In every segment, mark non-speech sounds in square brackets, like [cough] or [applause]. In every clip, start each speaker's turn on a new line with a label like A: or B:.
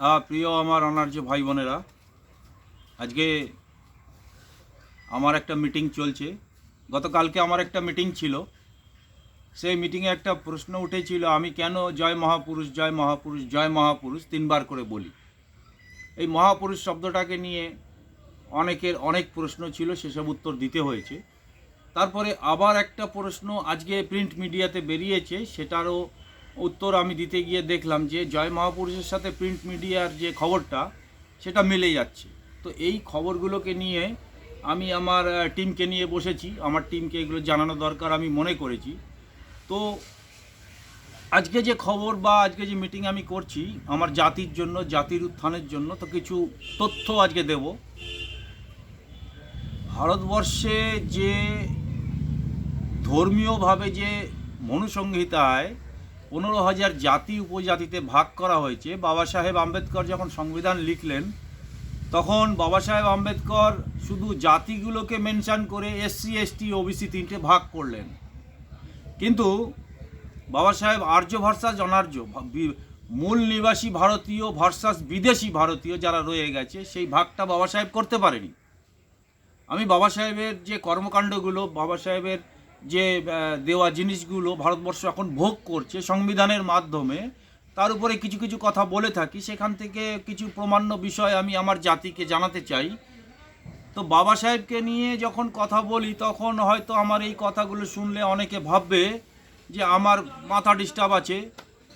A: আহ, প্রিয় আমার অনার্য ভাই বোনেরা আজকে আমার একটা মিটিং চলছে। গতকালকে আমার একটা মিটিং ছিল। সেই মিটিংয়ে একটা প্রশ্ন উঠেছিল আমি কেন জয় মহাপুরুষ জয় মহাপুরুষ জয় মহাপুরুষ তিনবার করে বলি? এই মহাপুরুষ শব্দটাকে নিয়ে অনেকের অনেক প্রশ্ন ছিল সেসব উত্তর দিতে হয়েছে। তারপরে আবার একটা প্রশ্ন আজকে প্রিন্ট মিডিয়াতে বেরিয়েছে সেটারও উত্তর আমি দিতে গিয়ে দেখলাম যে জয় মহাপুরুষের সাথে প্রিন্ট মিডিয়ার যে খবরটা, সেটা মিলে যাচ্ছে। তো এই খবরগুলোকে নিয়ে আমি আমার টিমকে নিয়ে বসেছি। আমার টিমকে এগুলো জানানো দরকার আমি মনে করেছি। তো আজকে যে খবর বা আজকে যে মিটিং আমি করছি, আমার জাতির জন্য, জাতির উত্থানের জন্য, তো কিছু তথ্য আজকে দেব। ভারতবর্ষে যে ধর্মীয়ভাবে যে মনুসংহিতায় পনেরো হাজার জাতি উপজাতিতে ভাগ করা হয়েছে। বাবা সাহেব আম্বেদকর যখন সংবিধান লিখলেন, তখন বাবা সাহেব আম্বেদকর শুধু জাতিগুলোকে মেনশান করে এসসি, এসটি, ওবিসি তিনটে ভাগ করলেন। কিন্তু বাবা সাহেব আর্য ভার্সাস অনার্য মূল নিবাসী ভারতীয় ভার্সাস বিদেশি ভারতীয় যারা রয়ে গেছে, সেই ভাগটা বাবা সাহেব করতে পারেনি। আমি বাবা সাহেবের যে কর্মকাণ্ডগুলো, বাবা সাহেবের যে দেওয়া জিনিসগুলো ভারতবর্ষ এখন ভোগ করছে সংবিধানের মাধ্যমে, তার উপরে কিছু কিছু কথা বলে থাকি। সেখান থেকে কিছু প্রমাণ্য বিষয় আমি আমার জাতিকে জানাতে চাই। তো বাবা সাহেবকে নিয়ে যখন কথা বলি, তখন হয়তো আমার এই কথাগুলো শুনলে অনেকে ভাববে যে আমার মাথা ডিস্টার্ব আছে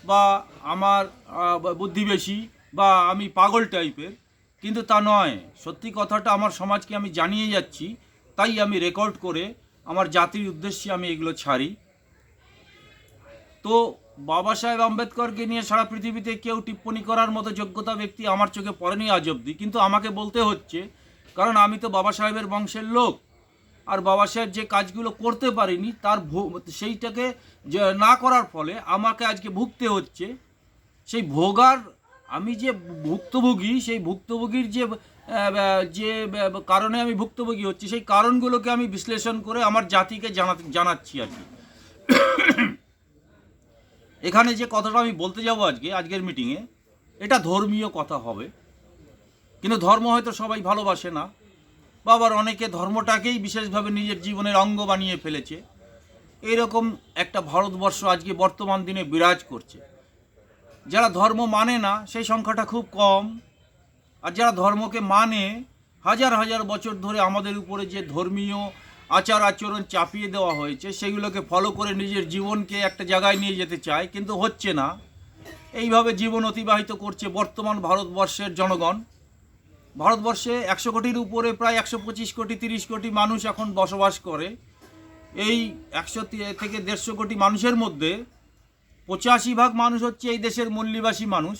A: বা আমার বুদ্ধি বেশি বা আমি পাগল টাইপের। কিন্তু তা নয়। সত্যি কথাটা আমার সমাজকে আমি জানিয়ে যাচ্ছি। তাই আমি রেকর্ড করে আমার জাতির উদ্দেশ্যে আমি এগুলো ছাড়ি। তো বাবা সাহেব আম্বেদকরকে নিয়ে সারা পৃথিবীতে কেউ টিপ্পণী করার মতো যোগ্যতা ব্যক্তি আমার চোখে পড়েনি আজ অবধি। কিন্তু আমাকে বলতে হচ্ছে, কারণ আমি তো বাবা সাহেবের বংশের লোক। আর বাবা সাহেব যে কাজগুলো করতে পারিনি, তার সেইটাকে না করার ফলে আমাকে আজকে ভুগতে হচ্ছে। সেই ভোগার, আমি যে ভুক্তভোগী, সেই ভুক্তভোগীর যে যে কারণে আমি ভুক্তভোগী হচ্ছি, সেই কারণগুলোকে আমি বিশ্লেষণ করে আমার জাতিকে জানাতে জানাচ্ছি আর কি। এখানে যে কথাটা আমি বলতে যাব আজকে, আজকের মিটিংয়ে এটা ধর্মীয় কথা হবে। কিন্তু ধর্ম হয়তো সবাই ভালোবাসে না। বা আবার অনেকে ধর্মটাকেই বিশেষভাবে নিজের জীবনের অঙ্গ বানিয়ে ফেলেছে। এরকম একটা ভারতবর্ষ আজকে বর্তমান দিনে বিরাজ করছে। যারা ধর্ম মানে না, সেই সংখ্যাটা খুব কম। আর যারা ধর্মকে মানে হাজার হাজার বছর ধরে আমাদের উপরে যে ধর্মীয় আচার আচরণ চাপিয়ে দেওয়া হয়েছে, সেগুলোকে ফলো করে নিজের জীবনকে একটা জায়গায় নিয়ে যেতে চায়, কিন্তু হচ্ছে না। এইভাবে জীবন অতিবাহিত করছে বর্তমান ভারতবর্ষের জনগণ। ভারতবর্ষে একশো কোটির উপরে প্রায় একশো পঁচিশ কোটি, তিরিশ কোটি মানুষ এখন বসবাস করে। এই একশো থেকে দেড়শো কোটি মানুষের মধ্যে পঁচাশি ভাগ মানুষ হচ্ছে এই দেশের মূল নিবাসী মানুষ।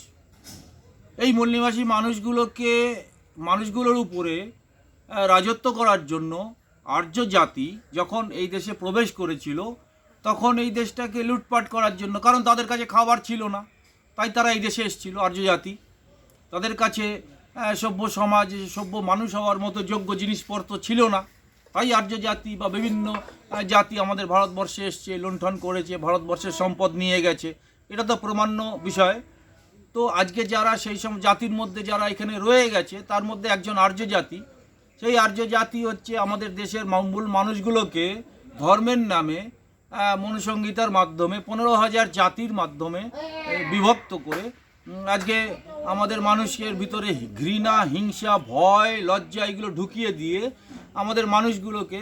A: এই মূল নিবাসী মানুষগুলোকে, মানুষগুলোর উপরে রাজত্ব করার জন্য আর্য জাতি যখন এই দেশে প্রবেশ করেছিল, তখন এই দেশটাকে লুটপাট করার জন্য, কারণ তাদের কাছে খাবার ছিল না, তাই তারা এই দেশে এসেছিল, আর্য জাতি। তাদের কাছে সভ্য সমাজ, সভ্য মানুষ হওয়ার মতো যোগ্য জিনিসপত্র ছিল না। তাই আর্য জাতি বা বিভিন্ন জাতি আমাদের ভারতবর্ষে এসছে, লুণ্ঠন করেছে, ভারতবর্ষের সম্পদ নিয়ে গেছে। এটা তো প্রমাণ্য বিষয়। তো আজকে যারা সেই সব জাতির মধ্যে যারা এখানে রয়ে গেছে, তার মধ্যে একজন আর্য জাতি। সেই আর্য জাতি হচ্ছে আমাদের দেশের মূল মানুষগুলোকে ধর্মের নামে মনুসংহিতার মাধ্যমে, পনেরো হাজার জাতির মাধ্যমে বিভক্ত করে আজকে আমাদের মানুষের ভিতরে ঘৃণা, হিংসা, ভয়, লজ্জা এগুলো ঢুকিয়ে দিয়ে আমাদের মানুষগুলোকে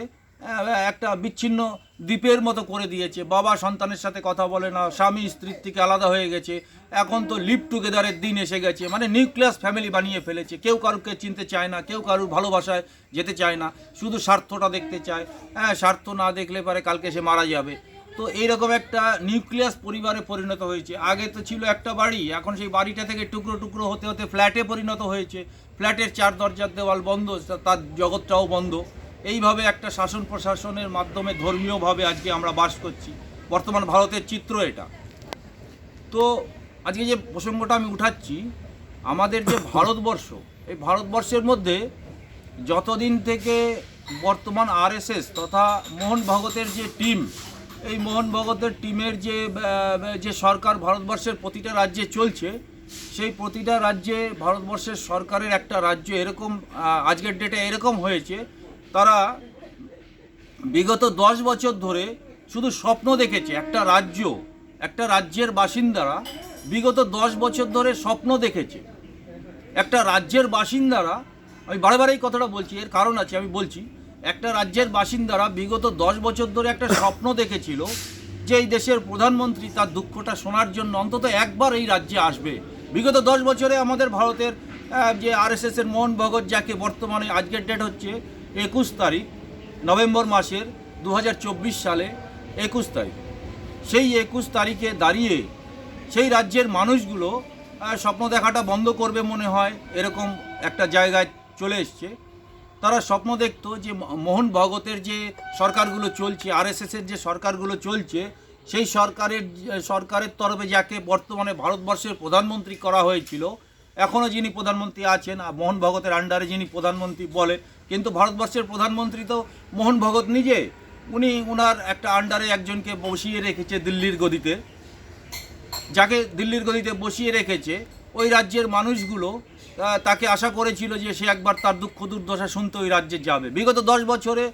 A: একটা বিচ্ছিন্ন দ্বীপের মতো করে দিয়েছে। বাবা সন্তানের সাথে কথা বলে না, স্বামী, স্ত্রীর থেকে আলাদা হয়ে গেছে। এখন তো লিভ টুগেদারের দিন এসে গেছে। মানে নিউক্লিয়াস ফ্যামিলি বানিয়ে ফেলেছে। কেউ কারুকে চিনতে চায় না, কেউ কারুর ভালোবাসায় যেতে চায় না। শুধু স্বার্থটা দেখতে চায়। হ্যাঁ স্বার্থ না দেখলে পারে কালকে সে মারা যাবে। তো এইরকম একটা নিউক্লিয়াস পরিবারে পরিণত হয়েছে। আগে তো ছিল একটা বাড়ি, এখন সেই বাড়িটা থেকে টুকরো টুকরো হতে হতে ফ্ল্যাটে পরিণত হয়েছে। ফ্ল্যাটের চার দরজার দেওয়াল বন্ধ তার জগৎটাও বন্ধ। এইভাবে একটা শাসন প্রশাসনের মাধ্যমে ধর্মীয়ভাবে আজকে আমরা বাস করছি। বর্তমান ভারতের চিত্র এটা। তো আজকে যে প্রসঙ্গটা আমি উঠাচ্ছি, আমাদের যে ভারতবর্ষ, এই ভারতবর্ষের মধ্যে যতদিন থেকে বর্তমান আরএসএস তথা মোহন ভগতের যে টিম, এই মোহন ভগতের টিমের যে যে সরকার ভারতবর্ষের প্রতিটা রাজ্যে চলছে, সেই প্রতিটা রাজ্যে ভারতবর্ষের সরকারের একটা রাজ্য এরকম আজকের ডেটে এরকম হয়েছে, তারা বিগত দশ বছর ধরে শুধু স্বপ্ন দেখেছে একটা রাজ্য, একটা রাজ্যের বাসিন্দারা বিগত দশ বছর ধরে স্বপ্ন দেখেছে। একটা রাজ্যের বাসিন্দারা, আমি বারে বারে কথাটা বলছি, এর কারণ আছে, আমি বলছি, একটা রাজ্যের বাসিন্দারা বিগত দশ বছর ধরে একটা স্বপ্ন দেখেছিল যে এই দেশের প্রধানমন্ত্রী তার দুঃখটা শোনার জন্য অন্তত একবার এই রাজ্যে আসবে। বিগত দশ বছরে আমাদের ভারতের যে আরএসএস এর মোহন ভগৎ যাকে বর্তমানে আজকের ডেট হচ্ছে একুশ তারিখ, নভেম্বর মাসের দু হাজার চব্বিশ সালে একুশ তারিখ। সেই একুশ তারিখে দাঁড়িয়ে সেই রাজ্যের মানুষগুলো স্বপ্ন দেখাটা বন্ধ করবে মনে হয়, এরকম একটা জায়গায় চলে এসছে। তারা স্বপ্ন দেখতো যে মোহন ভগতের যে সরকারগুলো চলছে, আরএসএসের যে সরকারগুলো চলছে, সেই সরকারের সরকারের তরফে যাকে বর্তমানে ভারতবর্ষের প্রধানমন্ত্রী করা হয়েছিল এখনও যিনি প্রধানমন্ত্রী আছেন আর মোহন ভগতের আন্ডারে যিনি প্রধানমন্ত্রী বলে, কিন্তু ভারতবর্ষের প্রধানমন্ত্রী তো মোহন ভগত নিজে। উনি উনার একটা আন্ডারে একজনকে বসিয়ে রেখেছে দিল্লির গদিতে। যাকে দিল্লির গদিতে বসিয়ে রেখেছে, ওই রাজ্যের মানুষগুলো তাকে আশা করেছিল যে সে একবার তার দুঃখ দুর্দশা শুনতে ওই রাজ্যে যাবে। বিগত দশ বছরে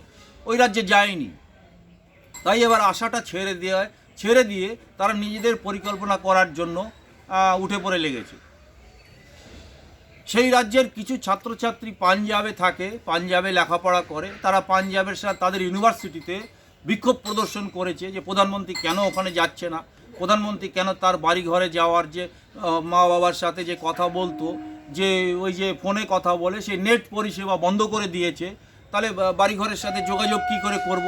A: ওই রাজ্যে যায়নি। তাই এবার আশাটা ছেড়ে দেওয়া ছেড়ে দিয়ে তারা নিজেদের পরিকল্পনা করার জন্য উঠে পড়ে লেগেছে। সেই রাজ্যের কিছু ছাত্রছাত্রী পাঞ্জাবে থাকে, পাঞ্জাবে লেখাপড়া করে। তারা পাঞ্জাবের সাথে তাদের ইউনিভার্সিটিতে বিক্ষোভ প্রদর্শন করেছে যে প্রধানমন্ত্রী কেন ওখানে যাচ্ছে না? প্রধানমন্ত্রী কেন তার বাড়ি ঘরে যাওয়ার যে মা বাবার সাথে যে কথা বলতো, যে ওই যে ফোনে কথা বলে সেই নেট পরিষেবা বন্ধ করে দিয়েছে, তাহলে বাড়িঘরের সাথে যোগাযোগ কি করে করব?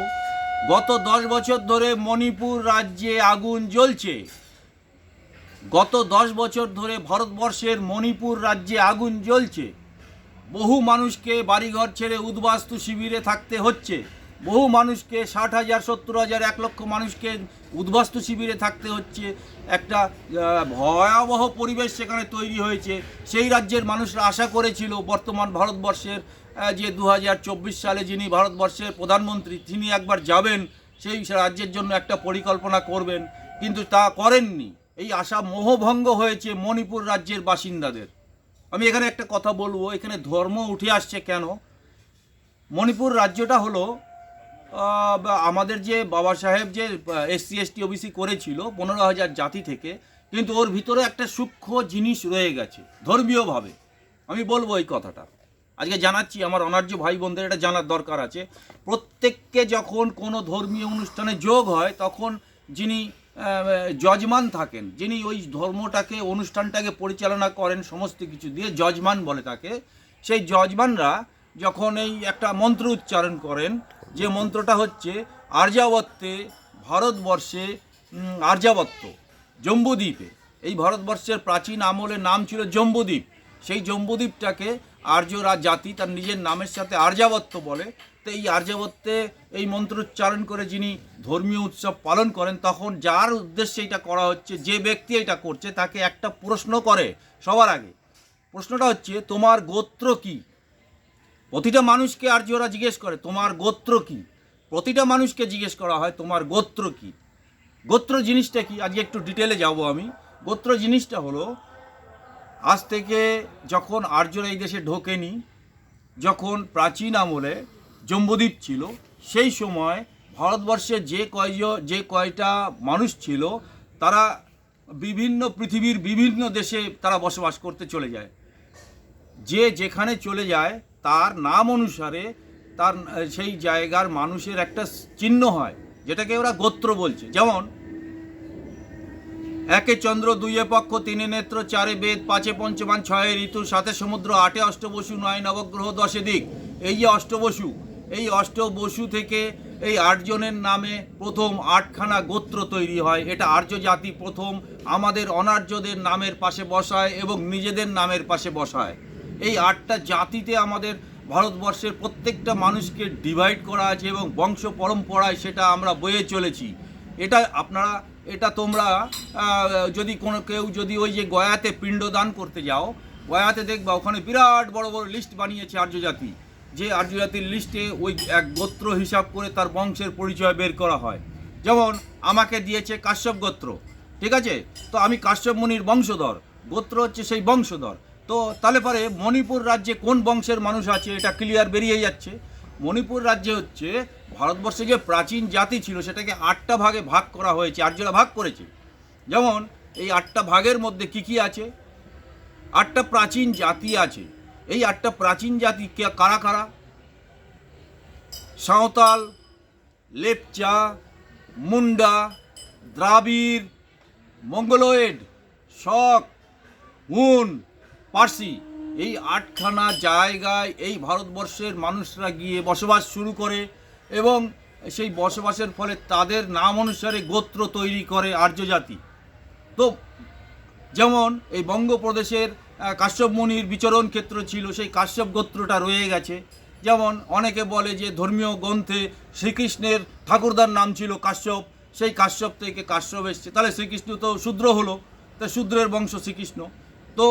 A: গত দশ বছর ধরে মণিপুর রাজ্যে আগুন জ্বলছে। গত দশ বছর ধরে ভারতবর্ষের মণিপুর রাজ্যে আগুন জ্বলছে। বহু মানুষকে বাড়িঘর ছেড়ে উদ্বাস্তু শিবিরে থাকতে হচ্ছে। বহু মানুষকে, ষাট হাজার, সত্তর হাজার, এক লক্ষ মানুষকে উদ্বাস্তু শিবিরে থাকতে হচ্ছে। একটা ভয়াবহ পরিবেশ সেখানে তৈরি হয়েছে। সেই রাজ্যের মানুষরা আশা করেছিল, বর্তমান ভারতবর্ষের যে দু হাজার চব্বিশ সালে যিনি ভারতবর্ষের প্রধানমন্ত্রী, তিনি একবার যাবেন, সেই রাজ্যের জন্য একটা পরিকল্পনা করবেন, কিন্তু তা করেননি। এই আশা মোহভঙ্গ হয়েছে মণিপুর রাজ্যের বাসিন্দাদের। আমি এখানে একটা কথা বলব, এখানে ধর্ম উঠে আসছে কেন? মণিপুর রাজ্যটা হলো আমাদের যে বাবা সাহেব যে এসসি, এসটি, ওবিসি করেছিল পনেরো হাজার জাতি থেকে, কিন্তু ওর ভিতরে একটা সূক্ষ্ম জিনিস রয়ে গেছে, ধর্মীয়ভাবে। আমি বলব এই কথাটা। আজকে জানাচ্ছি, আমার অনার্য ভাই বোনদের এটা জানার দরকার আছে। প্রত্যেককে যখন কোনো ধর্মীয় অনুষ্ঠানে যোগ হয়, তখন যিনি জজমান থাকেন, যিনি ওই ধর্মটাকে, অনুষ্ঠানটাকে পরিচালনা করেন, সমস্ত কিছু দিয়ে জজমান বলে তাকে, সেই জজমানরা যখন এই একটা মন্ত্র উচ্চারণ করেন যে মন্ত্রটা হচ্ছে আর্যাবত্যে ভারতবর্ষে উম, আর্যাবত্য জম্বুদ্বীপে। এই ভারতবর্ষের প্রাচীন আমলের নাম ছিল জম্বুদ্বীপ। সেই জম্বুদ্বীপটাকে আর্যরা জাতি তার নিজের নামের সাথে আর্যাবত্য বলে। তো এই আর্যাবত্যে এই মন্ত্রোচ্চারণ করে যিনি ধর্মীয় উৎসব পালন করেন তখন যার উদ্দেশ্যে এটা করা হচ্ছে যে ব্যক্তি এটা করছে তাকে একটা প্রশ্ন করে সবার আগে। প্রশ্নটা হচ্ছে তোমার গোত্র কি? প্রতিটা মানুষকে আর্যরা জিজ্ঞেস করে, তোমার গোত্র কি? প্রতিটা মানুষকে জিজ্ঞেস করা হয়, তোমার গোত্র কি? গোত্র জিনিসটা কি? আজকে একটু ডিটেলে যাব আমি। গোত্র জিনিসটা হলো, আজ থেকে যখন আর্যরা এই দেশে ঢোকেনি, যখন প্রাচীন আমলে জম্বুদ্বীপ ছিল, সেই সময় ভারতবর্ষে যে কয় যে কয়টা মানুষ ছিল, তারা বিভিন্ন পৃথিবীর বিভিন্ন দেশে তারা বসবাস করতে চলে যায়। যে যেখানে চলে যায় তার নাম অনুসারে তার সেই জায়গার মানুষের একটা চিহ্ন হয়, যেটাকে ওরা গোত্র বলছে। যেমন, একে চন্দ্র, দুইয়ে পক্ষ, তিনে নেত্র, চারে বেদ, পাঁচে পঞ্চমান, ছয়ে ঋতু সাথে সমুদ্র, আটে অষ্টবসু, নয় নবগ্রহ, দশে দিক। এই যে অষ্টবসু, এই অষ্টবসু থেকে এই আটজনের নামে প্রথম আটখানা গোত্র তৈরি হয়। এটা আর্য জাতি প্রথম আমাদের অনার্যদের নামের পাশে বসায় এবং নিজেদের নামের পাশে বসায়। এই আটটা জাতিতে আমাদের ভারতবর্ষের প্রত্যেকটা মানুষকে ডিভাইড করা আছে এবং বংশ পরম্পরায় সেটা আমরা বয়ে চলেছি। এটা আপনারা, এটা তোমরা যদি কোনো কেউ যদি ওই যে গয়াতে পিণ্ডদান করতে যাও, গয়াতে দেখবা ওখানে বিরাট বড় বড় লিস্ট বানিয়েছে আর্য জাতি যে আর্য জাতির লিস্টে ওই এক গোত্র হিসাব করে তার বংশের পরিচয় বের করা হয়। যেমন আমাকে দিয়েছে কাশ্যপ গোত্র, ঠিক আছে? তো আমি কাশ্যপ মুনির বংশধর, গোত্র হচ্ছে সেই বংশধর। তো তাহলে পরে মণিপুর রাজ্যে কোন বংশের মানুষ আছে? এটা ক্লিয়ার বেরিয়ে যাচ্ছে। মণিপুর রাজ্যে হচ্ছে ভারতবর্ষে যে প্রাচীন জাতি ছিল, সেটাকে আটটা ভাগে ভাগ করা হয়েছে। আর্যরা ভাগ করেছে। যেমন এই আটটা ভাগের মধ্যে কি কি আছে? আটটা প্রাচীন জাতি আছে। এই আটটা প্রাচীন জাতি কারা কারা? সাঁওতাল, লেপচা, মুন্ডা, দ্রাবিড়, মঙ্গলোয়েড, শক, হুন পার্সি। এই আটখানা জায়গায় এই ভারতবর্ষের মানুষরা গিয়ে বসবাস শুরু করে এবং সেই বসবাসের ফলে তাদের নাম অনুসারে গোত্র তৈরি করে আর্য জাতি তো যেমন এই বঙ্গপ্রদেশের কাশ্যপ মুনির বিচরণ ক্ষেত্র ছিল, সেই কাশ্যপ গোত্রটা রয়ে গেছে। যেমন অনেকে বলে যে ধর্মীয় গ্রন্থে শ্রীকৃষ্ণের ঠাকুরদার নাম ছিল কাশ্যপ, সেই কাশ্যপ থেকে কাশ্যপ এসছে। তাহলে শ্রীকৃষ্ণ তো শূদ্র হলো, তা শূদ্রের বংশ শ্রীকৃষ্ণ। তো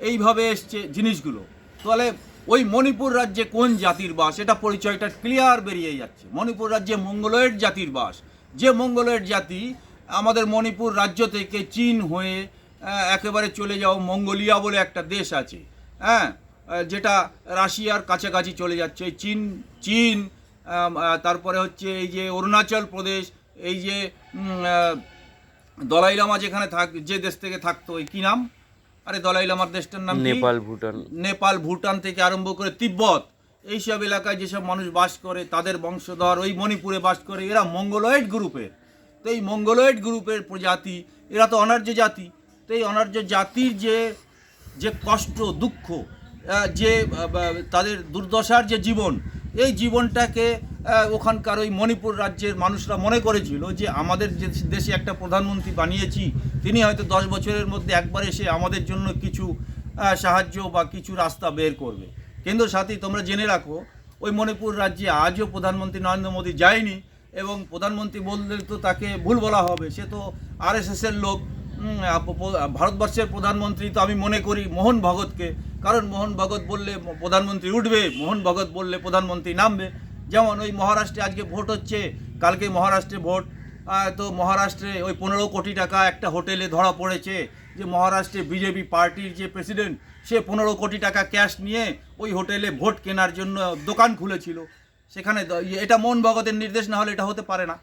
A: এইভাবে এসছে জিনিসগুলো। তাহলে ওই মণিপুর রাজ্যে কোন জাতির বাস? এটা পরিচয়টা ক্লিয়ার বেরিয়ে যাচ্ছে। মণিপুর রাজ্যে মঙ্গলয়েড জাতির বাস। যে মঙ্গলয়েড জাতি আমাদের মণিপুর রাজ্য থেকে চীন হয়ে একেবারে চলে যাও মঙ্গোলিয়া বলে একটা দেশ আছে হ্যাঁ যেটা রাশিয়ার কাছাকাছি চলে যাচ্ছে চীন চীন তারপরে হচ্ছে এই যে অরুণাচল প্রদেশ এই যে উম, আহ, দলাই লামা যেখানে থাক যে দেশ থেকে থাকতো ওই কী নাম? আরে দলাই লামার দেশটার নাম
B: নেপাল ভুটান।
A: নেপাল ভুটান থেকে আরম্ভ করে তিব্বত। এইসব এলাকায় যেসব মানুষ বাস করে তাদের বংশধর ওই মণিপুরে বাস করে এরা মঙ্গলয়েড গ্রুপের। তো এই মঙ্গলয়েড গ্রুপের প্রজাতি এরা তো অনার্য জাতি। তো এই অনার্য জাতির যে যে কষ্ট দুঃখ যে তাদের দুর্দশার যে জীবন এই জীবনটাকে ওখানকার ওই মণিপুর রাজ্যের মানুষরা মনে করেছিল যে আমাদের যে দেশে একটা প্রধানমন্ত্রী বানিয়েছি, তিনি হয়তো দশ বছরের মধ্যে একবার এসে আমাদের জন্য কিছু সাহায্য বা কিছু রাস্তা বের করবে। কেন্দ্র সাথী, তোমরা জেনে রাখো, ওই মণিপুর রাজ্যে আজও প্রধানমন্ত্রী নরেন্দ্র মোদী যায়নি এবং প্রধানমন্ত্রী বললে তো তাকে ভুল বলা হবে, সে তো আরএসএসের লোক ভারতবর্ষের প্রধানমন্ত্রী তো আমি মনে করি মোহন ভগতকে। কারণ মোহন ভগত বললে প্রধানমন্ত্রী উঠবে, মোহন ভগত বললে প্রধানমন্ত্রী নামবে। যেমন ওই মহারাষ্ট্রে আজকে ভোট হচ্ছে, কালকে মহারাষ্ট্রে ভোট। তো মহারাষ্ট্রে ওই পনেরো কোটি টাকা একটা হোটেলে ধরা পড়েছে যে মহারাষ্ট্রে বিজেপি পার্টির যে প্রেসিডেন্ট, সে পনেরো কোটি টাকা ক্যাশ নিয়ে ওই হোটেলে ভোট কেনার জন্য দোকান খুলেছিল। সেখানে ইয়ে- এটা মোহন ভগতের নির্দেশ না হলে এটা হতে পারে না।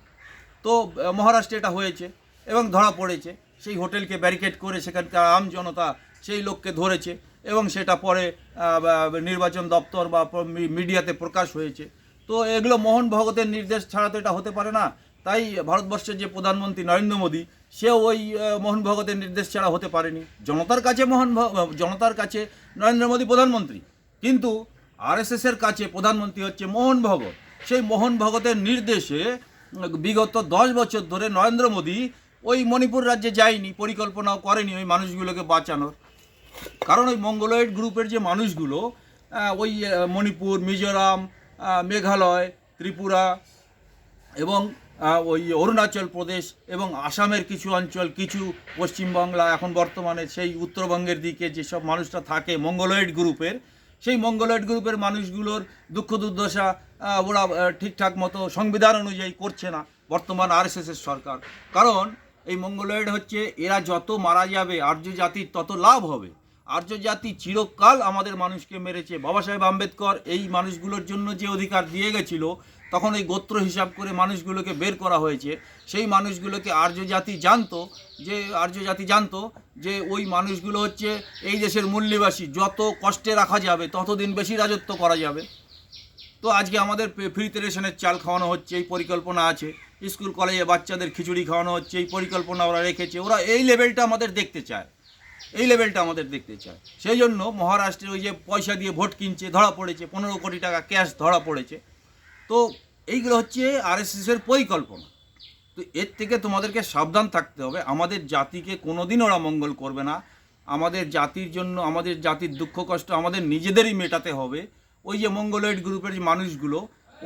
A: তো মহারাষ্ট্রে এটা হয়েছে এবং ধরা পড়েছে। সেই হোটেলকে ব্যারিকেড করে সেখানকার আম জনতা সেই লোককে ধরেছে এবং সেটা পরে নির্বাচন দপ্তর বা মিডিয়াতে প্রকাশ হয়েছে। তো এগুলো মোহন ভগতের নির্দেশ ছাড়া তো এটা হতে পারে না। তাই ভারতবর্ষের যে প্রধানমন্ত্রী নরেন্দ্র মোদী, সেও ওই মোহন ভগতের নির্দেশ ছাড়া হতে পারেনি। জনতার কাছে মোহন জনতার কাছে নরেন্দ্র মোদী প্রধানমন্ত্রী। কিন্তু আরএসএসের কাছে প্রধানমন্ত্রী হচ্ছে মোহন ভগত। সেই মোহন ভগতের নির্দেশে বিগত দশ বছর ধরে নরেন্দ্র মোদী ওই মণিপুর রাজ্যে যায়নি, পরিকল্পনাও করেনি ওই মানুষগুলোকে বাঁচানোর। কারণ ওই মঙ্গলয়েড গ্রুপের যে মানুষগুলো ওই মণিপুর, মিজোরাম মেঘালয়, ত্রিপুরা এবং ওই অরুণাচল প্রদেশ এবং আসামের কিছু অঞ্চল, কিছু পশ্চিমবাংলা, এখন বর্তমানে সেই উত্তরবঙ্গের দিকে যেসব মানুষরা থাকে মঙ্গলয়েড গ্রুপের, সেই মঙ্গলয়েড গ্রুপের মানুষগুলোর দুঃখ দুর্দশা ওরা ঠিকঠাক মতো সংবিধান অনুযায়ী করছে না বর্তমান আরএসএসের সরকার। কারণ এই মঙ্গলয়েড হচ্ছে, এরা যত মারা যাবে আর্য জাতির তত লাভ হবে। আর্য জাতি চিরকাল আমাদের মানুষকে মেরেছে। বাবা সাহেব আম্বেদকর এই মানুষগুলোর জন্য যে অধিকার দিয়ে গেছিল, তখন এই গোত্র হিসাব করে মানুষগুলোকে বের করা হয়েছে। সেই মানুষগুলোকে আর্য জাতি জানতো যে আর্য জাতি জানতো যে ওই মানুষগুলো হচ্ছে এই দেশের মূল্যবাসী যত কষ্টে রাখা যাবে, ততদিন বেশি রাজত্ব করা যাবে। তো আজকে আমাদের ফ্রিতে রেশনের চাল খাওয়ানো হচ্ছে, এই পরিকল্পনা আছে। স্কুল, কলেজে বাচ্চাদের খিচুড়ি খাওয়ানো হচ্ছে, এই পরিকল্পনা ওরা রেখেছে। ওরা এই লেভেলটা আমাদের দেখতে চায়। এই লেভেলটা আমাদের দেখতে চায়। সেই জন্য মহারাষ্ট্রে ওই যে পয়সা দিয়ে ভোট কিনছে, ধরা পড়েছে, পনেরো কোটি টাকা ক্যাশ ধরা পড়েছে। তো এইগুলো হচ্ছে আরএসএসের পরিকল্পনা। তো এর থেকে তোমাদেরকে সাবধান থাকতে হবে। আমাদের জাতিকে কোনোদিন ওরা মঙ্গল করবে না। আমাদের জাতির জন্য, আমাদের জাতির দুঃখ কষ্ট আমাদের নিজেদেরই মেটাতে হবে। ওই যে মঙ্গলয়েড গ্রুপের যে মানুষগুলো,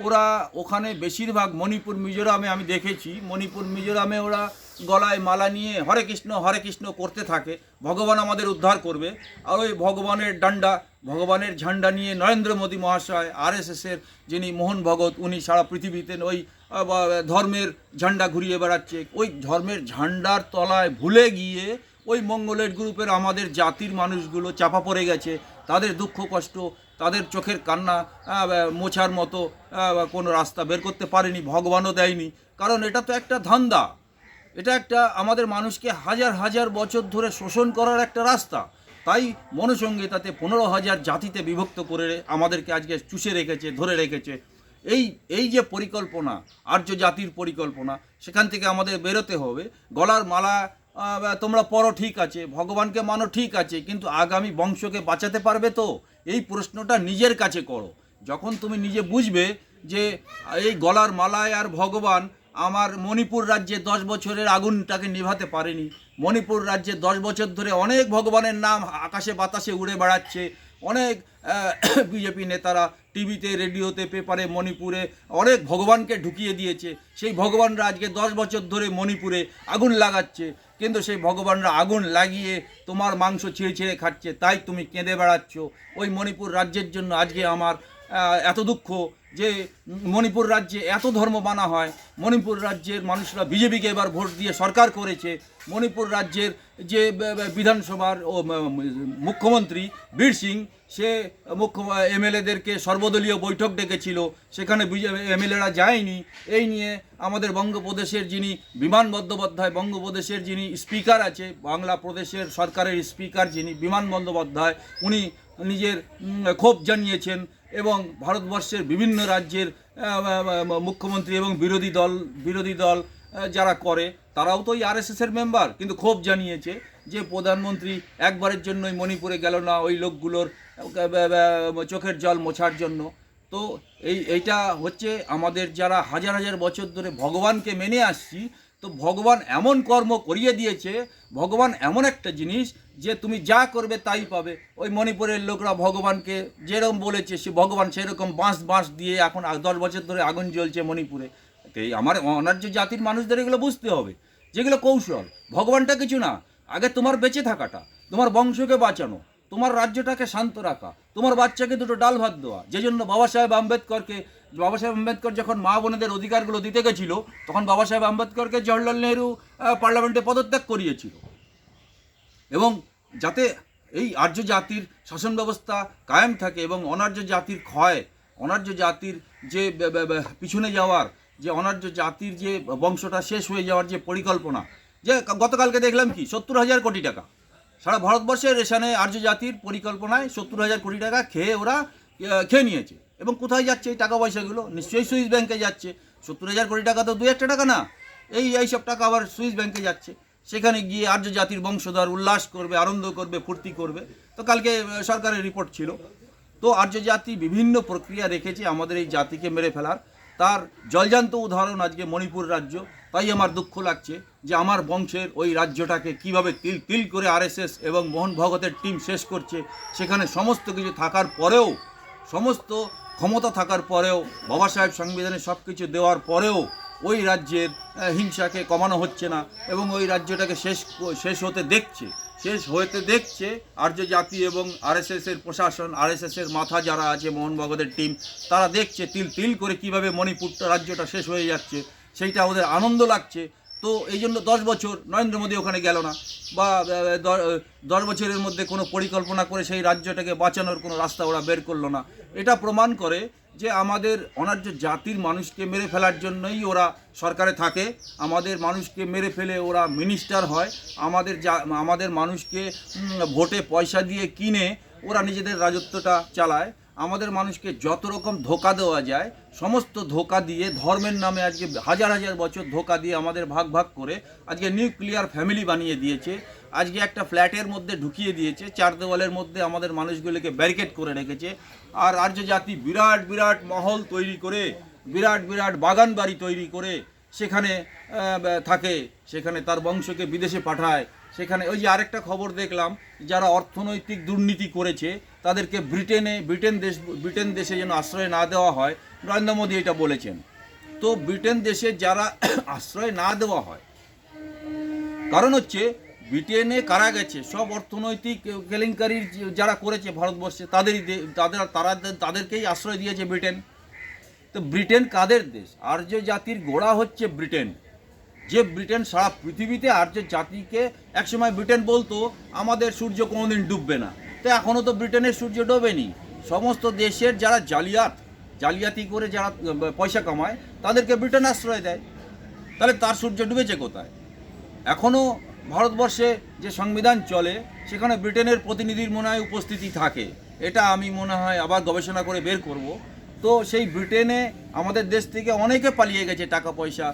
A: ওরা ওখানে বেশিরভাগ মণিপুর মিজোরামে আমি দেখেছি। মণিপুর মিজোরামে ওরা গলায় মালা নিয়ে হরে কৃষ্ণ হরে কৃষ্ণ করতে থাকে। ভগবান আমাদের উদ্ধার করবে। আর ওই ভগবানের ডান্ডা, ভগবানের ঝান্ডা নিয়ে নরেন্দ্র মোদী মহাশয়, আরএসএসের যিনি মোহন ভগত উনি সারা পৃথিবীতে ওই ধর্মের ঝান্ডা ঘুরিয়ে বেড়াচ্ছে। ওই ধর্মের ঝান্ডার তলায় ভুলে গিয়ে ওই মঙ্গলের গ্রুপের আমাদের জাতির মানুষগুলো চাপা পড়ে গেছে। তাদের দুঃখ, কষ্ট তাদের চোখের কান্না মোছার মতো কোনো রাস্তা বের করতে পারেনি, ভগবানও দেয়নি। কারণ এটা তো একটা ধান্দা। এটা একটা আমাদের মানুষকে হাজার হাজার বছর ধরে শোষণ করার একটা রাস্তা। তাই মনুসংহিতাতে পনেরো হাজার জাতিতে বিভক্ত করে আমাদেরকে আজকে চুষে রেখেছে, ধরে রেখেছে। এই এই যে পরিকল্পনা, আর্য জাতির পরিকল্পনা, সেখান থেকে আমাদের বেরোতে হবে। গলার মালা তোমরা পরো, ঠিক আছে। ভগবানকে মানো, ঠিক আছে। কিন্তু আগামী বংশকে বাঁচাতে পারবে তো? এই প্রশ্নটা নিজের কাছে করো। যখন তুমি নিজে বুঝবে যে এই গলার মালায় আর ভগবান আমার মণিপুর রাজ্যে দশ বছরের আগুনটাকে নিভাতে পারেনি। মণিপুর রাজ্যে দশ বছর ধরে অনেক ভগবানের নাম আকাশে বাতাসে উড়ে বেড়াচ্ছে। অনেক [coughs] বিজেপি নেতারা টিভিতে, রেডিওতে, পেপারে মণিপুরে অনেক ভগবানকে ঢুকিয়ে দিয়েছে। সেই ভগবানরা আজকে দশ বছর ধরে মণিপুরে আগুন লাগাচ্ছে। কিন্তু সেই ভগবানরা আগুন লাগিয়ে তোমার মাংস ছিঁড়ে ছিঁড়ে খাচ্ছে, তাই তুমি কেঁদে বেড়াচ্ছ। ওই মণিপুর রাজ্যের জন্য আজকে আমার এত দুঃখ। যে মণিপুর রাজ্যে এত ধর্ম বানা হয়, মণিপুর রাজ্যের মানুষরা বিজেপিকে এবার ভোট দিয়ে সরকার করেছে, মণিপুর রাজ্যের যে বিধানসভার ও মুখ্যমন্ত্রী বীর সিং, সে মুখ্য এমএলএদেরকে সর্বদলীয় বৈঠক ডেকেছিল, সেখানে এমএলএরা যায়নি। এই নিয়ে আমাদের বঙ্গপ্রদেশের যিনি বিমান বন্দ্যোপাধ্যায়, বঙ্গপ্রদেশের যিনি স্পিকার আছে বাংলা প্রদেশের সরকারের স্পিকার যিনি বিমান বন্দ্যোপাধ্যায়, উনি নিজের ক্ষোভ জানিয়েছেন। এবং ভারতবর্ষের বিভিন্ন রাজ্যের মুখ্যমন্ত্রী এবং বিরোধী দল বিরোধী দল যারা করে, তারাও তো ওই আরএসএস এর মেম্বার কিন্তু ক্ষোভ জানিয়েছে যে প্রধানমন্ত্রী একবারের জন্যই মণিপুরে গেল না ওই লোকগুলোর চোখের জল মোছার জন্য। তো এই, এইটা হচ্ছে আমাদের যারা হাজার হাজার বছর ধরে ভগবানকে মেনে আসছি, তো ভগবান এমন কর্ম করিয়ে দিয়েছে, ভগবান এমন একটা জিনিস যে তুমি যা করবে তাই পাবে। ওই মণিপুরের লোকরা ভগবানকে যেরকম বলেছে, সে ভগবান সেরকম বাঁশ বাঁশ দিয়ে এখন দশ বছর ধরে আগুন জ্বলছে মণিপুরে। এই আমার অনার্য জাতির মানুষদের এগুলো বুঝতে হবে। যেগুলো কৌশল, ভগবানটা কিছু না। আগে তোমার বেঁচে থাকাটা, তোমার বংশকে বাঁচানো, তোমার রাজ্যটাকে শান্ত রাখা, তোমার বাচ্চাকে দুটো ডাল ভাত দেওয়া। যে জন্য বাবা সাহেব আম্বেদকরকে, বাবা সাহেব আম্বেদকর যখন মা বোনেদের অধিকারগুলো দিতে গেছিল, তখন বাবা সাহেব আম্বেদকরকে জওয়াহরলাল নেহরু পার্লামেন্টে পদত্যাগ করিয়েছিল। এবং যাতে এই আর্য জাতির শাসন ব্যবস্থা কায়েম থাকে এবং অনার্য জাতির ক্ষয়, অনার্য জাতির যে পিছনে যাওয়ার, যে অনার্য জাতির যে বংশটা শেষ হয়ে যাওয়ার যে পরিকল্পনা, যে গতকালকে দেখলাম কি, সত্তর হাজার কোটি টাকা। সারা ভারতবর্ষের রেশনে আর্য জাতির পরিকল্পনায় সত্তর হাজার কোটি টাকা খেয়ে ওরা খেয়ে নিয়েছে। এবং কোথায় যাচ্ছে এই টাকা পয়সাগুলো নিশ্চয়ই সুইস ব্যাংকে যাচ্ছে। সত্তর হাজার কোটি টাকা তো দু একটা টাকা না। এই এইসব টাকা আবার সুইস ব্যাংকে যাচ্ছে। সেখানে গিয়ে আর্য জাতির বংশধর উল্লাস করবে, আনন্দ করবে, ফুর্তি করবে। তো কালকে সরকারের রিপোর্ট ছিল। তো আর্য জাতি বিভিন্ন প্রক্রিয়া রেখেছে আমাদের এই জাতিকে মেরে ফেলার। তার জলজান্ত উদাহরণ আজকে মণিপুর রাজ্য। তাই আমার দুঃখ লাগছে যে আমার বংশের ওই রাজ্যটাকে কীভাবে তিল তিল করে আরএসএস এবং মোহন ভগতের টিম শেষ করছে, সেখানে সমস্ত কিছু থাকার পরেও, সমস্ত ক্ষমতা থাকার পরেও, বাবা সাহেব সংবিধানে সব কিছু দেওয়ার পরেও ওই রাজ্যের হিংসাকে কমানো হচ্ছে না এবং ওই রাজ্যটাকে শেষ শেষ হতে দেখছে। শেষ হতে দেখছে আর্য জাতি এবং আরএসএস এর প্রশাসন আরএসএস এর মাথা যারা আছে, মোহন ভগতের টিম তারা দেখছে তিল তিল করে কীভাবে মণিপুরটা রাজ্যটা শেষ হয়ে যাচ্ছে। সেইটা ওদের আনন্দ লাগছে। তো এই জন্য দশ বছর নরেন্দ্র মোদী ওখানে গেল না বা দশ বছরের মধ্যে কোনো পরিকল্পনা করে সেই রাজ্যটাকে বাঁচানোর কোনো রাস্তা ওরা বের করল না। এটা প্রমাণ করে যে আমাদের অনার্য জাতির মানুষকে মেরে ফেলার জন্যই ওরা সরকারে থাকে। আমাদের মানুষকে মেরে ফেলে ওরা মিনিস্টার হয়। আমাদের যা, আমাদের মানুষকে ভোটে পয়সা দিয়ে কিনে ওরা নিজেদের রাজত্বটা চালায়। আমাদের মানুষকে যত রকম ধোকা দেওয়া যায়, সমস্ত ধোকা দিয়ে, ধর্মের নামে আজকে হাজার হাজার বছর ধোকা দিয়ে আমাদের ভাগ ভাগ করে আজকে নিউক্লিয়ার ফ্যামিলি বানিয়ে দিয়েছে। আজকে একটা ফ্ল্যাটের মধ্যে ঢুকিয়ে দিয়েছে, চার দেওয়ালের মধ্যে আমাদের মানুষগুলোকে ব্যারিকেড করে রেখেছে। আর আর্য জাতি বিরাট বিরাট মহল তৈরি করে, বিরাট বিরাট বাগান বাড়ি তৈরি করে সেখানে থাকে। সেখানে তার বংশকে বিদেশে পাঠায়। সেখানে ওই যে আরেকটা খবর দেখলাম, যারা অর্থনৈতিক দুর্নীতি করেছে, তাদেরকে ব্রিটেনে, ব্রিটেন দেশ, ব্রিটেন দেশে যেন আশ্রয় না দেওয়া হয়, নরেন্দ্র মোদী এটা বলেছেন। তো ব্রিটেন দেশে যারা [coughs] আশ্রয় না দেওয়া হয়, কারণ হচ্ছে ব্রিটেনে কারা গেছে, সব অর্থনৈতিক কেলেঙ্কারির যারা করেছে ভারতবর্ষে, তাদেরই তাদের, তারা তাদেরকেই আশ্রয় দিয়েছে ব্রিটেন। তো ব্রিটেন কাদের দেশ? আর্য জাতির গোড়া হচ্ছে ব্রিটেন। যে ব্রিটেন সারা পৃথিবীতে আর্য জাতিকে একসময় ব্রিটেন বলতো, আমাদের সূর্য কোনোদিন ডুববে না। তো এখনও তো ব্রিটেনের সূর্য ডোবেনি। সমস্ত দেশের যারা জালিয়াত, জালিয়াতি করে যারা পয়সা কামায়, তাদেরকে ব্রিটেন আশ্রয় দেয়। তাহলে তার সূর্য ডুবেছে কোথায়? এখনও ভারতবর্ষে যে সংবিধান চলে, সেখানে ব্রিটেনের প্রতিনিধির মনে হয় উপস্থিতি থাকে। এটা আমি মনে হয় আবার গবেষণা করে বের করব। তো সেই ব্রিটেনে আমাদের দেশ থেকে অনেকে পালিয়ে গেছে টাকা পয়সা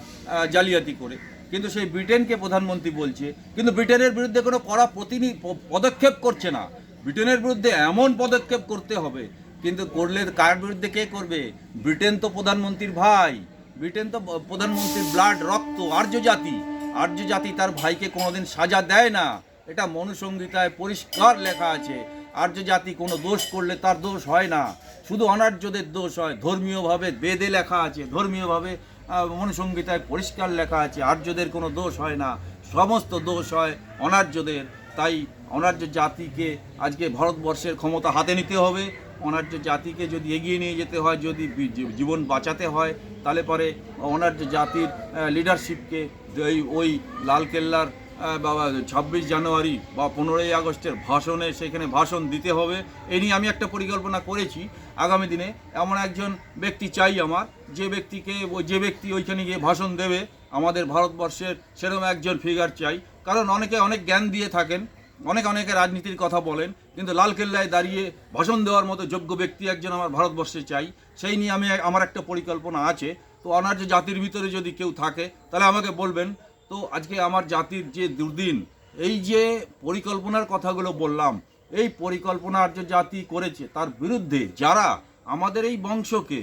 A: জালিয়াতি করে। কিন্তু সেই ব্রিটেনকে প্রধানমন্ত্রী বলছে, কিন্তু ব্রিটেনের বিরুদ্ধে কোনো কড়া প্রতিনি পদক্ষেপ করছে না। ব্রিটেনের বিরুদ্ধে এমন পদক্ষেপ করতে হবে, কিন্তু করলে কার বিরুদ্ধে কে করবে? ব্রিটেন তো প্রধানমন্ত্রীর ভাই। ব্রিটেন তো প্রধানমন্ত্রীর ব্লাড রক্ত, আর্য জাতি। আর্য জাতি তার ভাইকে কোনোদিন সাজা দেয় না। এটা মনুসংহিতায় পরিষ্কার লেখা আছে। আর্য জাতি কোনো দোষ করলে তার দোষ হয় না। শুধু অনার্যদের দোষ হয়। ধর্মীয়ভাবে বেদে লেখা আছে। ধর্মীয়ভাবে মনুসংহিতায় পরিষ্কার লেখা আছে। আর্যদের কোনো দোষ হয় না। সমস্ত দোষ হয় অনার্যদের। তাই অনার্য জাতিকে আজকে ভারতবর্ষের ক্ষমতা হাতে নিতে হবে। অনার্য জাতিকে যদি এগিয়ে নিয়ে যেতে হয়, যদি জীবন বাঁচাতে হয়, তাহলে পরে অনার্য জাতির লিডারশিপকে ওই ওই লালকেল্লার বা ছাব্বিশ জানুয়ারি বা পনেরোই আগস্টের ভাষণে সেখানে ভাষণ দিতে হবে। এই নিয়ে আমি একটা পরিকল্পনা করেছি। আগামী দিনে এমন একজন ব্যক্তি চাই আমার, যে ব্যক্তিকে যে ব্যক্তি ওইখানে গিয়ে ভাষণ দেবে, আমাদের ভারতবর্ষের সেরকম একজন ফিগার চাই। কারণ অনেকে অনেক জ্ঞান দিয়ে থাকেন অনেক অনেকে রাজনীতির কথা বলেন, কিন্তু লালকেল্লায় দাঁড়িয়ে ভাষণ দেওয়ার মতো যোগ্য ব্যক্তি একজন আমার ভারতবর্ষে চাই, সেই নিয়ে আমি আমার একটা পরিকল্পনা আছে। তো অনার্য জাতির ভিতরে যদি কেউ থাকে, তাহলে আমাকে বলবেন, তো আজকে আমার জাতির যে দুর্দিন, এই যে পরিকল্পনার কথাগুলো বললাম, এই পরিকল্পনা আর্য জাতি করেছে, তার বিরুদ্ধে যারা আমাদের এই বংশকে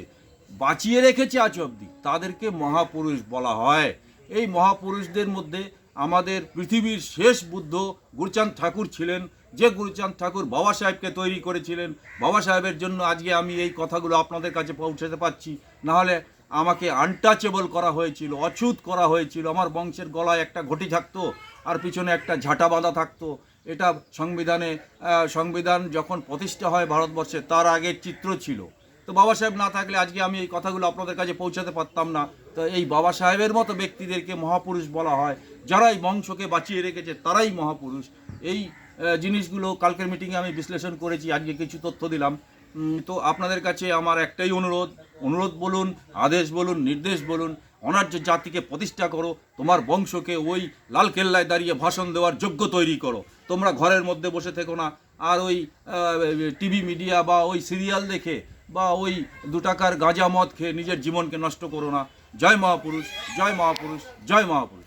A: বাঁচিয়ে রেখেছে আজ অবধি, তাদেরকে মহাপুরুষ বলা হয়। এই মহাপুরুষদের মধ্যে আমাদের পৃথিবীর শেষ বুদ্ধ গুরুচাঁদ ঠাকুর ছিলেন। যে গুরুচাঁদ ঠাকুর বাবা সাহেবকে তৈরি করেছিলেন। বাবা সাহেবের জন্য আজকে আমি এই কথাগুলো আপনাদের কাছে পৌঁছাতে পারছি। নাহলে আমাকে আনটাচেবল করা হয়েছিল, অছুত করা হয়েছিল। আমার বংশের গলায় একটা ঘটি থাকতো আর পিছনে একটা ঝাঁটা বাঁধা থাকতো। এটা সংবিধানে সংবিধান যখন প্রতিষ্ঠা হয় ভারতবর্ষে, তার আগের চিত্র ছিল। তো বাবা সাহেব না থাকলে আজকে আমি এই কথাগুলো আপনাদের কাছে পৌঁছাতে পারতাম না। তো এই বাবা সাহেবের মতো ব্যক্তিদেরকে মহাপুরুষ বলা হয়। যারা এই বংশকে বাঁচিয়ে রেখেছে তারাই মহাপুরুষ। এই জিনিসগুলো কালকের মিটিংয়ে আমি বিশ্লেষণ করেছি, আজকে কিছু তথ্য দিলাম। তো আপনাদের কাছে আমার একটাই অনুরোধ অনুরোধ বলুন, আদেশ বলুন, নির্দেশ বলুন, অনার্য জাতিকে প্রতিষ্ঠা করো, তোমার বংশকে ওই লাল কেল্লায় দাঁড়িয়ে ভাষণ দেওয়ার যোগ্য তৈরি করো। তোমরা ঘরের মধ্যে বসে থেকো না, আর ওই টিভি মিডিয়া বা ওই সিরিয়াল দেখে বা ওই দু টাকার গাঁজা মদ খেয়ে নিজের জীবনকে নষ্ট করো না। জয় মহাপুরুষ জয় মহাপুরুষ জয় মহাপুরুষ।